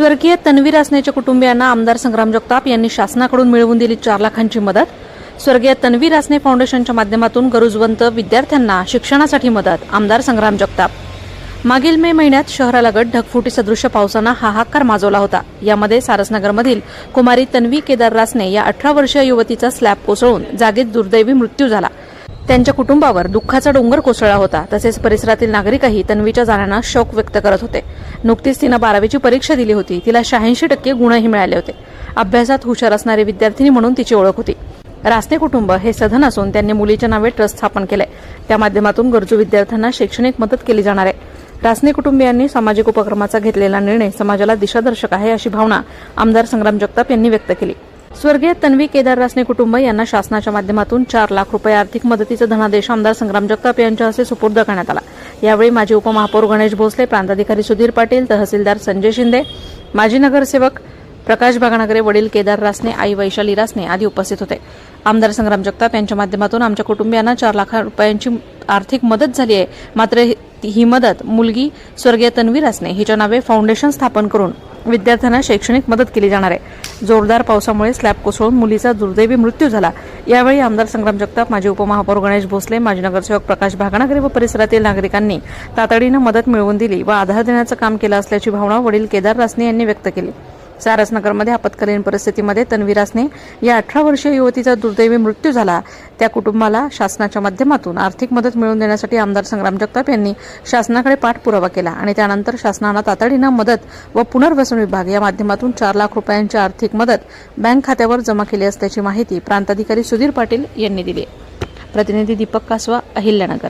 स्वर्गीय तन्वीर असण्याच्या कुटुंबियांना आमदार संग्राम जगताप यांनी शासनाकडून मिळवून दिली चार लाखांची मदत. स्वर्गीय तन्वीर असणे फाउंडेशनच्या माध्यमातून गरजवंत विद्यार्थ्यांना शिक्षणासाठी मदत आमदार संग्राम जगताप. मागील मे महिन्यात शहरालगत ढगफुटी सदृश्य पावसानं हाहाकार माजवला होता. यामध्ये सारसनगरमधील कुमारी तन्वी केदार रासने या अठरा वर्षीय युवतीचा स्लॅब कोसळून जागीच दुर्दैवी मृत्यू झाला. त्यांच्या कुटुंबावर दुःखाचा डोंगर कोसळला होता. तसेच परिसरातील नागरिकही तन्वीच्या जाण्यानं शोक व्यक्त करत होते. नुकतीच तिनं बारावीची परीक्षा दिली होती. तिला शहाऐंशी टक्के गुणही मिळाले होते. अभ्यासात हुशार असणारी विद्यार्थिनी म्हणून तिची ओळख होती. रासने कुटुंब हे सधन असून त्यांनी मुलीच्या नावे ट्रस्ट स्थापन केले त्या माध्यमातून गरजू विद्यार्थ्यांना शैक्षणिक मदत केली जाणार आहे. रासने कुटुंबियांनी सामाजिक उपक्रमाचा घेतलेला निर्णय समाजाला दिशादर्शक आहे अशी भावना आमदार संग्राम जगताप यांनी व्यक्त केली. स्वर्गीय तन्वी केदार रासने कुटुंब यांना शासनाच्या माध्यमातून चार लाख रुपये आर्थिक मदतीचा धनादेश आमदार संग्राम जगताप यांच्या हस्ते सुपूर्द करण्यात आला. यावेळी माजी उपमहापौर गणेश भोसले प्रांताधिकारी सुधीर पाटील तहसीलदार संजय शिंदे माजी नगरसेवक प्रकाश बागनगरे वडील केदार रासने आई वैशाली रासने आदी उपस्थित होते. आमदार संग्राम जगताप यांच्या माध्यमातून आमच्या कुटुंबियांना चार लाख रुपयांची आर्थिक मदत झाली आहे. मात्र ही- ही मदत मुलगी स्वर्गीय तन्वी रासने हिच्या नावे फाउंडेशन स्थापन करून विद्यार्थ्यांना शैक्षणिक मदत केली जाणार आहे. जोरदार पावसामुळे स्लॅब कोसळून मुलीचा दुर्दैवी मृत्यू झाला. यावेळी आमदार संग्राम जगताप माजी उपमहापौर गणेश भोसले माजी नगरसेवक प्रकाश भागणागरे व परिसरातील नागरिकांनी तातडीनं मदत मिळवून दिली व आधार देण्याचं काम केलं असल्याची भावना वडील केदार रासने यांनी व्यक्त केली. सारसनगरमध्ये आपत्कालीन परिस्थितीमध्ये तन्वीरासने या अठरा वर्षीय युवतीचा दुर्दैवी मृत्यू झाला. त्या कुटुंबाला शासनाच्या माध्यमातून आर्थिक मदत मिळवून देण्यासाठी आमदार संग्राम जगताप यांनी शासनाकडे पाठपुरावा केला आणि त्यानंतर शासनानं तातडीनं मदत व पुनर्वसन विभाग या माध्यमातून चार लाख रुपयांची आर्थिक मदत बँक खात्यावर जमा केली असल्याची माहिती प्रांताधिकारी सुधीर पाटील यांनी दिली. प्रतिनिधी दीपक कासवा अहिल्यानगर.